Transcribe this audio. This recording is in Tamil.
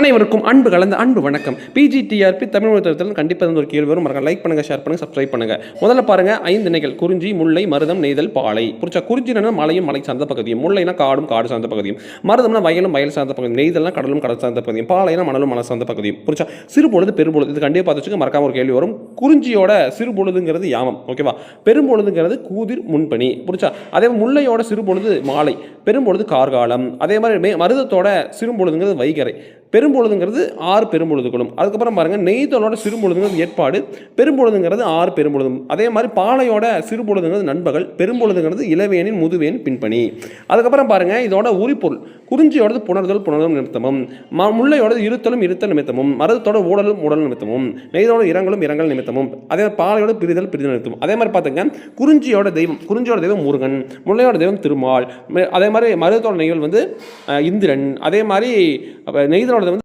அனைவருக்கும் அன்பு கலந்த அன்பு வணக்கம். பிஜிடிஆர்பி தமிழ் மொழி கண்டிப்பாக வந்து ஒரு கேள்வி வரும். மறக்க லைக் பண்ணுங்கள் ஷேர் பண்ணுங்கள் சப்ஸ்கிரைப் பண்ணுங்கள் முதல்ல பாருங்கள் ஐந்து நிகழ் குறிஞ்சி முல்லை மருதம் நெய்தல் பாலை. புரிச்சா குறிஞ்சினா மலையும் மலை சார்ந்த பகுதியும் முல்லைனா காடும் காடு சார்ந்த பகுதியும் மருதம்னா வயலும் வயல் சார்ந்த பகுதியும் நெய்தல்னா கடலும் கடல் சார்ந்த பகுதியும் பாலைனா மணலும் மலை சார்ந்த பகுதியும். புரிச்சா சிறு பொழுது பெரும்பொழுது இது கண்டிப்பாக பார்த்து மறக்காம ஒரு கேள்வி வரும். குறிஞ்சியோட சிறு பொழுதுங்கிறது யாமம் ஓகேவா பெரும்பொழுதுங்கிறது கூதிர் முன்பணி புரிச்சா அதே முல்லையோட சிறு பொழுது மாலை பெரும்பொழுது கார்காலம் அதே மாதிரி மே மருதத்தோட சிறுபொழுதுங்கிறது வைகரை பெரும்பொழுதுங்கிறது ஆறு பெரும்பொழுதுகளும் அதுக்கப்புறம் பாருங்கள் நெய்தலோட சிறுபொழுதுங்கிறது ஏற்பாடு பெரும்பொழுதுங்கிறது ஆறு பெரும்பொழுதும். அதே மாதிரி பாலையோட சிறுபொழுதுங்கிறது நண்பகல் பெரும்பொழுதுங்கிறது இளவேனின் முதுவேன் பின்பணி அதுக்கப்புறம் பாருங்கள் இதோட உரிப்பொருள் குறிஞ்சியோடது புணர்தல் புணர்தல் நிமித்தமும் ம முல்லையோடது இருத்தலும் இருத்தல் நிமித்தமும் மருதத்தோட ஊடலும் ஊடல் நிமித்தமும் நெய்தோட இரங்கலும் இரங்கல் நிமித்தமும் அதே மாதிரி பாலையோட பிரிதல் பிரிதல் நிமித்தமும். அதே மாதிரி பார்த்துங்க குறிஞ்சியோட தெய்வம் குறிஞ்சியோட தெய்வம் முருகன் முல்லையோட தெய்வம் திருமால் அதே மாதிரி மருதத்தோட நெய்வல் வந்து இந்திரன் அதே மாதிரி அப்ப நெய்தலோட வந்து